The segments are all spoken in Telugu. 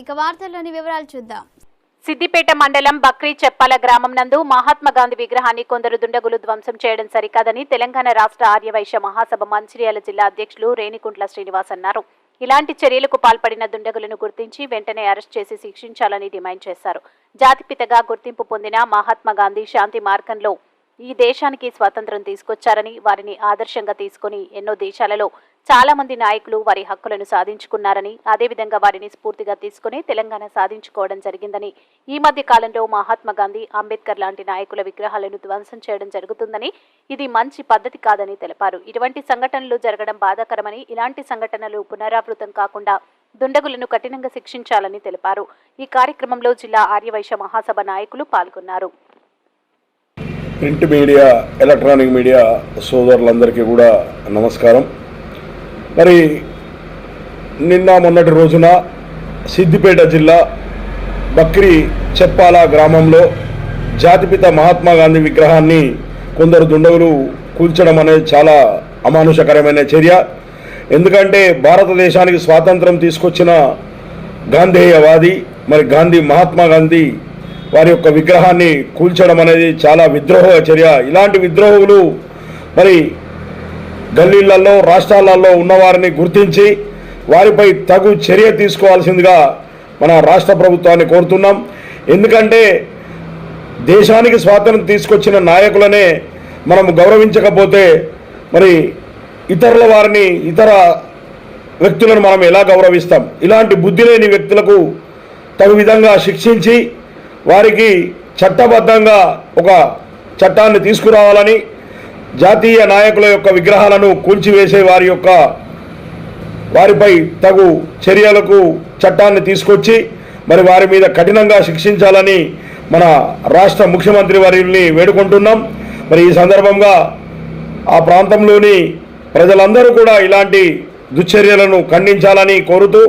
ఇక వార్తల్లోని వివరాలు చూద్దాం. సిద్దిపేట మండలం బక్రీ చెప్పాల గ్రామం నందు మహాత్మా గాంధీ విగ్రహాన్ని కొందరు దుండగులు ధ్వంసం చేయడం సరికాదని తెలంగాణ రాష్ట్ర ఆర్యవైశ్య మహాసభ మంచిర్యాల జిల్లా అధ్యక్షులు రేణికుంట్ల శ్రీనివాస్ అన్నారు. ఇలాంటి చర్యలకు పాల్పడిన దుండగులను గుర్తించి వెంటనే అరెస్ట్ చేసి శిక్షించాలని డిమాండ్ చేశారు. జాతిపితగా గుర్తింపు పొందిన మహాత్మా గాంధీ శాంతి మార్గంలో ఈ దేశానికి స్వాతంత్రం తీసుకొచ్చారని వారిని ఆదర్శంగా తీసుకుని ఎన్నో దేశాలలో చాలా మంది నాయకులు వారి హక్కులను సాధించుకున్నారని అదేవిధంగా వారిని స్ఫూర్తిగా తీసుకుని తెలంగాణ సాధించుకోవడం జరిగిందని ఈ మధ్య కాలంలో మహాత్మా గాంధీ అంబేద్కర్ లాంటి నాయకుల విగ్రహాలను ధ్వంసం చేయడం జరుగుతుందని ఇది మంచి పద్ధతి కాదని తెలిపారు. ఇటువంటి సంఘటనలు జరగడం బాధాకరమని ఇలాంటి సంఘటనలు పునరావృతం కాకుండా దుండగులను కఠినంగా శిక్షించాలని తెలిపారు. ఈ కార్యక్రమంలో జిల్లా ఆర్యవైశ్య మహాసభ నాయకులు పాల్గొన్నారు. ప్రింట్ మీడియా ఎలక్ట్రానిక్ మీడియా సోదరులందరికీ కూడా నమస్కారం. మరి నిన్న మొన్నటి రోజున సిద్దిపేట జిల్లా బక్రి చెప్పాల గ్రామంలో జాతిపిత మహాత్మా గాంధీ విగ్రహాన్ని కొందరు దుండగులు కూల్చడం అనేది చాలా అమానుషకరమైన చర్య. ఎందుకంటే భారతదేశానికి స్వాతంత్రం తీసుకొచ్చిన గాంధేయవాది మరి గాంధీ మహాత్మా గాంధీ వారి యొక్క విగ్రహాన్ని కూల్చడం అనేది చాలా విద్రోహ చర్య. ఇలాంటి విద్రోహులు మరి గల్లీలలో రాష్ట్రాలలో ఉన్నవారిని గుర్తించి వారిపై తగు చర్య తీసుకోవాల్సిందిగా మన రాష్ట్ర ప్రభుత్వాన్ని కోరుతున్నాం. ఎందుకంటే దేశానికి స్వాతంత్రం తీసుకొచ్చిన నాయకులనే మనం గౌరవించకపోతే మరి ఇతరుల వారిని ఇతర వ్యక్తులను మనం ఎలా గౌరవిస్తాం? ఇలాంటి బుద్ధి లేని వ్యక్తులకు తగు విధంగా శిక్షించి వారికి చట్టబద్ధంగా ఒక చట్టాన్ని తీసుకురావాలని జాతీయ నాయకుల యొక్క విగ్రహాలను కూల్చివేసే వారి యొక్క వారిపై తగు చర్యలకు చట్టాన్ని తీసుకొచ్చి మరి వారి మీద కఠినంగా శిక్షించాలని మన రాష్ట్ర ముఖ్యమంత్రి వారిని వేడుకుంటున్నాం. మరి ఈ సందర్భంగా ఆ ప్రాంతంలోని ప్రజలందరూ కూడా ఇలాంటి దుశ్చర్యలను ఖండించాలని కోరుతూ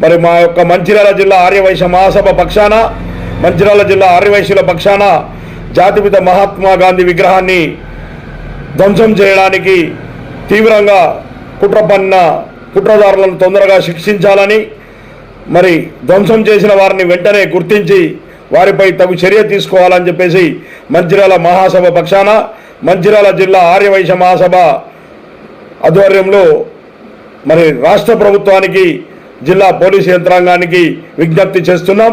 మరి మా యొక్క మంచిర్యాల జిల్లా ఆర్యవైశ్య మహాసభ పక్షాన మంచిర్యాల జిల్లా ఆర్యవైశ్యుల పక్షాన జాతిపిత మహాత్మా గాంధీ విగ్రహాన్ని ధ్వంసం చేయడానికి తీవ్రంగా కుట్ర పన్న కుట్రదారులను తొందరగా శిక్షించాలని మరి ధ్వంసం చేసిన వారిని వెంటనే గుర్తించి వారిపై తగు చర్య తీసుకోవాలని చెప్పేసి మంచిర్యాల మహాసభ పక్షాన మంచిర్యాల జిల్లా ఆర్యవైశ్య మహాసభ ఆధ్వర్యంలో మరి రాష్ట్ర ప్రభుత్వానికి జిల్లా పోలీసు యంత్రాంగానికి విజ్ఞప్తి చేస్తున్నాం.